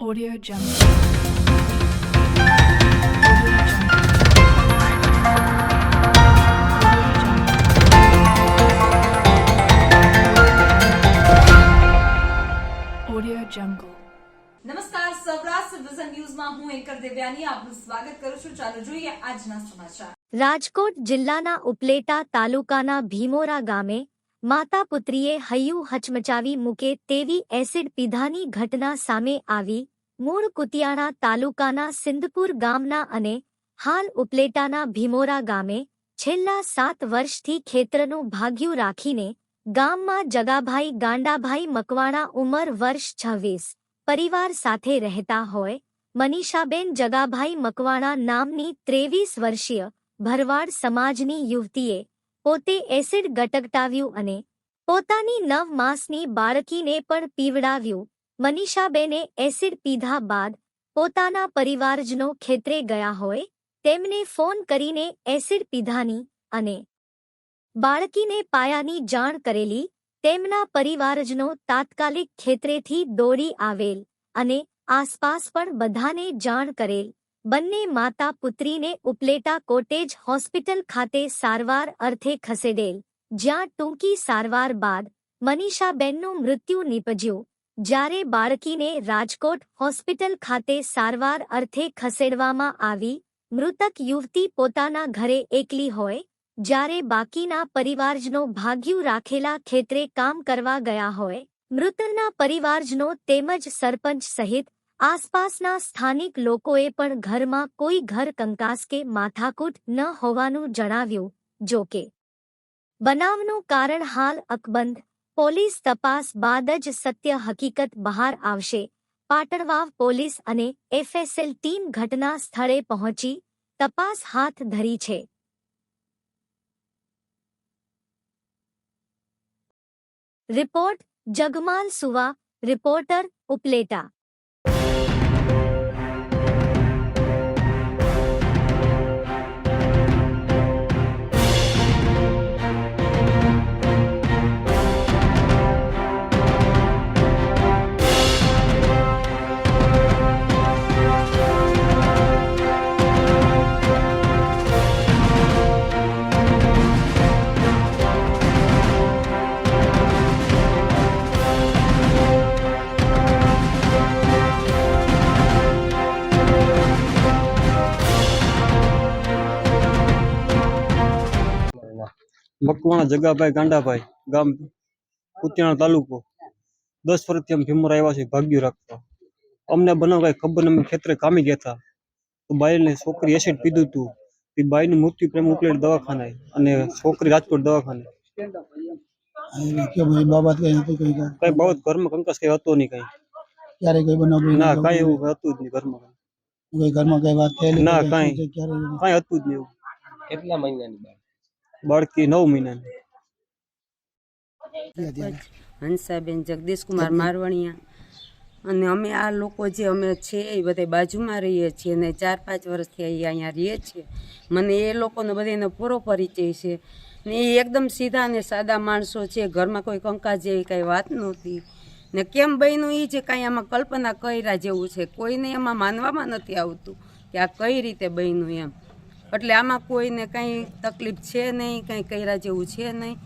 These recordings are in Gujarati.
Audio Jungle. Audio Jungle. Audio Jungle. નમસ્કાર સૌરાષ્ટ્ર વિઝન ન્યૂઝમાં હું એન્કર દેવ્યાની આપનું સ્વાગત કરું છું ચાલો જોઈએ આજના સમાચાર રાજકોટ જિલ્લાના ઉપલેટા તાલુકાના ભીમોરા ગામે માતા પુત્રીએ હૈયું હચમચાવી મૂકે તેવી એસિડ પીધાની ઘટના સામે આવી. મૂળ કુતિયાણા તાલુકાના સિંધપુર ગામના અને હાલ ઉપલેટાના ભીમોરા ગામે છેલ્લા સાત વર્ષથી ખેતરનું ભાગ્યું રાખીને ગામમાં જગાભાઈ ગાંડાભાઈ મકવાણા ઉંમર વર્ષ છવ્વીસ. પરિવાર સાથે રહેતા હોય, મનીષાબેન જગાભાઈ મકવાણા નામની ત્રેવીસ વર્ષીય ભરવાડ સમાજની યુવતીએ પોતે એસિડ ગટગટાવ્યું અને પોતાની નવ માસની બાળકીને પણ પીવડાવ્યું. મનીષાબેને એસિડ પીધા બાદ પોતાના પરિવારજનો ખેતરે ગયા હોય તેમને ફોન કરીને એસિડ પીધાની અને બાળકીને પાયાની જાણ કરેલી તેમના પરિવારજનો તાત્કાલિક ખેતરેથી દોડી આવેલ અને આસપાસ પણ બધાને જાણ કરેલ. બંને માતા પુત્રીને ઉપલેટા કોટેજ હોસ્પિટલ ખાતે સારવાર અર્થે ખસેડેલ, જ્યાં ટૂંકી સારવાર બાદ મનીષાબેનનું મૃત્યુ નીપજ્યું. જ્યારે બાળકીને રાજકોટ હોસ્પિટલ ખાતે સારવાર અર્થે ખસેડવામાં આવી, મૃતક યુવતી પોતાના ઘરે એકલી હોય, જ્યારે બાકીના પરિવારજનો ભાગ્યું રાખેલા ખેતરે કામ કરવા ગયા હોય, મૃતકના પરિવારજનો તેમજ સરપંચ સહિત આસપાસના સ્થાનિક લોકોએ પણ ઘરમાં કોઈ ઘર કંકાસ કે માથાકૂટ ન હોવાનું જણાવ્યું, જો કે બનાવનું કારણ હાલ અકબંધ. પોલીસ તપાસ બાદ જ સત્ય હકીકત બહાર આવશે. પાટણવાવ પોલીસ અને એફએસએલ ટીમ ઘટના સ્થળે પહોંચી, તપાસ હાથ ધરી છે. Report, Jagmal Suva, reporter, Upleta. Makwana Jagabhai Gandabhai ગામ કુતિયાણા તાલુકો. દસ વર્ષથી અમે ભીમર આવ્યા છે ભાગ્યું રાખવા. અમને બનાવ કઈ ખબર અમે ખેતરે કામી ગયા હતા. તો બાઈને છોકરી એસિડ પીધું હતું એ બાઈનું મૃત્યુ પ્રેમ ઉપલેટ દવાખાને અને છોકરી રાજકોટ દવાખાને. અને કે ભાઈ બાબત કઈ હતું કઈ કઈ બાબત ઘરમાં કંકસ કઈ હતો નહીં કઈ. ક્યારે કઈ બનાવ ના કઈ એવું હતું જ નહીં ઘરમાં કઈ. ઘરમાં કઈ વાત થયેલી ના, કઈ. કાંઈ. હતું જ નહીં એવું. કેટલા મહિનાની બાળકી નવ મહિનાની. હંસાબેન, જગદીશકુમાર મારવણિયા. અને અમે આ લોકો જે અમે છે એ બધા બાજુમાં રહીએ છીએ અને ચાર પાંચ વર્ષથી અહીંયા અહીંયા રહીએ છીએ. મને એ લોકોનો બધાનો પૂરો પરિચય છે. ને એ એકદમ સીધા અને સાદા માણસો છે. ઘરમાં કોઈ કંકાસ જેવી કાંઈ વાત નહોતી. ને કેમ બન્યું એ જે કાંઈ આમાં કલ્પના કર્યા જેવું છે? કોઈને એમાં માનવામાં નથી આવતું કે આ કઈ રીતે બન્યું એમ. એટલે આમાં કોઈને કંઈ તકલીફ છે નહીં કંઈ કર્યા જેવું છે નહીં.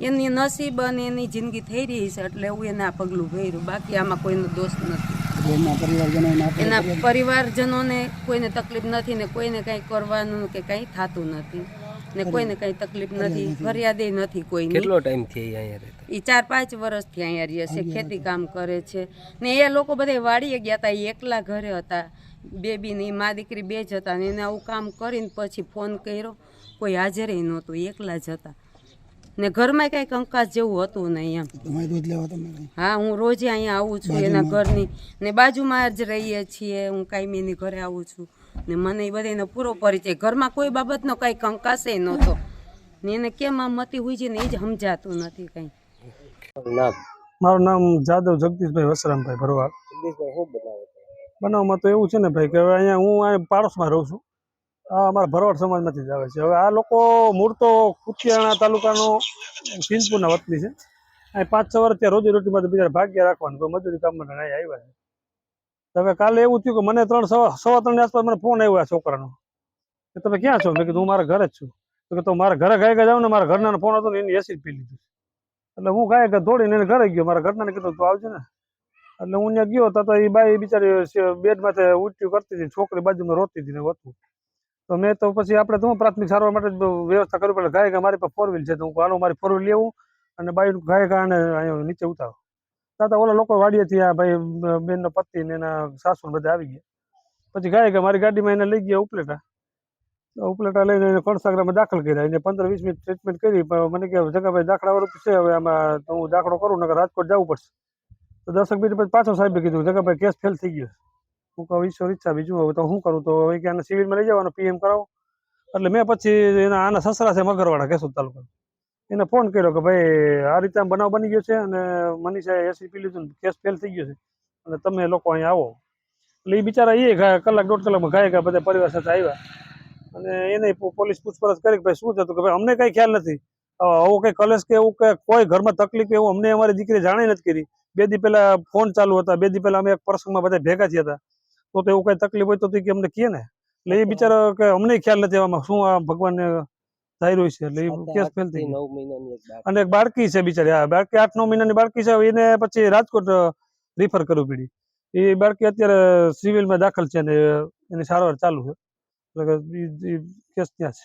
એની નસીબ અને એની જિંદગી થઈ રહી છે એટલે એવું એને આ પગલું ભર્યું. બાકી આમાં કોઈનો દોષ નથી. એને પરિવારજનોને કોઈને તકલીફ નથી ને કોઈને કંઈ કરવાનું કે કંઈ થતું નથી. ને કોઈને કઈ તકલીફ નથી. ફરિયાદ નથી કોઈની. કેટલો ટાઈમથી અહીંયા રહેતા એ ચાર પાંચ વર્ષથી અહીંયા રહે છે. ખેતી કામ કરે છે. ને એ લોકો બધા વાડીએ ગયા હતા એ એકલા ઘરે હતા. બેબીની મા દીકરી બે જ હતા ને એને આવું કામ કરીને પછી ફોન કર્યો. કોઈ હાજર નહોતું એકલા જ હતા. ને ઘરમાં કાંઈ કંકાસ જેવું હતું નહીં એમ. દૂધ લેવા હા હું રોજે અહીંયા આવું છું એના ઘરની. ને બાજુમાં જ રહીએ છીએ હું કાયમીની ઘરે આવું છું. ને મને એ બધાનો પૂરો પરિચય. ઘરમાં કોઈ બાબતનો કાંઈ કંકાસે નહોતો. ને એને કેમ આમ મતી હોય છે ને એ જ સમજાતું નથી કંઈ. મારું નામ જાદવ જગદીશભાઈ વસરામભાઈ ભરવાડ. જગદીશભાઈ શું બનાવે? બનાવમાં તો એવું છે ને ભાઈ કે હવે અહીંયા હું અહીંયા પાડોશમાં રહું છું. આ અમારા ભરવાડ સમાજમાંથી જ આવે છે. હવે આ લોકો મૂળ તો કુતિયાણા તાલુકાનો સિંધપુરના વતની છે. અહીં પાંચ છ વર્ષ ત્યાં રોજી બીજા ભાગ્ય રાખવાનું, કોઈ મજૂરી કામ માટે અહીં આવ્યા છે હવે કાલે એવું થયું કે મને ત્રણ સવા સવા ત્રણ આસપાસ મને ફોન આવ્યો આ છોકરાનો. કે તમે ક્યાં છો? મેં કીધું, હું મારા ઘરે જ છું. તો કે તો મારા ઘરે ગાય જાઉં ને મારા ઘરના ફોન હતો ને એની એસી પી લીધું એટલે હું ગાય દોડીને એને ઘરે ગયો. મારા ઘરના કીધું, તું આવજે ને. એટલે હું ત્યાં ગયો તો એ બાઈ બિચારી બેડ માથે ઉઠ્યું, કરતી હતી, છોકરી બાજુમાં રોતી હતી ને વધુ તો મેં તો પછી આપણે તો પ્રાથમિક સારવાર માટે વ્યવસ્થા કરવી પડે ગાય મારી પાસે ફોર વ્હીલ છે, તો હું હાલો, મારી ફોર વ્હીલ લેવું અને બાઈ ગાય અહીંયા નીચે ઉતારો. તાતા ઓલા લોકો વાડીએથી આ ભાઈ બેનનો પતિ ને એના સાસુ બધા આવી ગયા. પછી ગાય કે મારી ગાડીમાં એને લઈ ગયા ઉપલેટા. ઉપલેટા લઈને એને કણસાગરામાં દાખલ કર્યા. એને પંદર વીસ મિનિટ ટ્રીટમેન્ટ કરી, પણ મને કે, જગાભાઈ દાખલા વાળું છે, હવે આમાં તો હું દાખલો કરું, નકર રાજકોટ જવું પડશે. તો દસક મિનિટ પછી પાછો સાહેબે કીધું જગાભાઈ કેસ ફેલ થઈ ગયો હું કહું ઈશ્વર ઈચ્છા બીજું? હવે તો શું કરું? તો હવે કે આને સિવિલમાં લઈ જવાનો પીએમ કરાવો? એટલે મેં પછી એના, આના સસરા છે મગરવાડા, કેશોદ તાલુકા એને ફોન કર્યો કે, ભાઈ, આ રીતે આમ બનાવ બની ગયો છે અને મનીષાએ એસી પી લીધું કેસ ફેલ થઈ ગયો છે. અને તમે લોકો અહીંયા આવો. એટલે એ બિચારા એ કલાક, દોઢ કલાકમાં ગાય ગયા બધા પરિવાર સાથે આવ્યા. અને એને પોલીસ પૂછપરછ કરી કે, ભાઈ, શું થતું? કે ભાઈ, અમને કઈ ખ્યાલ નથી. આવો આવું કઈ કલેશ કે એવું કે કોઈ ઘરમાં તકલીફ એવું અમને અમારી દીકરી જાણે નથી કરી. બે દી પહેલા ફોન ચાલુ હતા બે દી પહેલા અમે એક પ્રસંગમાં બધા ભેગા થયા હતા. તો તો એવું કઈ તકલીફ હોય તો કે અમને કહે ને. એટલે એ બિચારા કે અમને ખ્યાલ નથી આમાં શું આ ભગવાનને ધાર્યું છે. એટલે એ કેસ ફેલ થઈ. અને એક બાળકી છે બિચારી હા બાળકી આઠ નવ મહિનાની બાળકી છે. એને પછી રાજકોટ રિફર કરવું પડી. એ બાળકી અત્યારે સિવિલમાં દાખલ છે અને એની સારવાર ચાલુ છે. એટલે કેસ ત્યાં છે.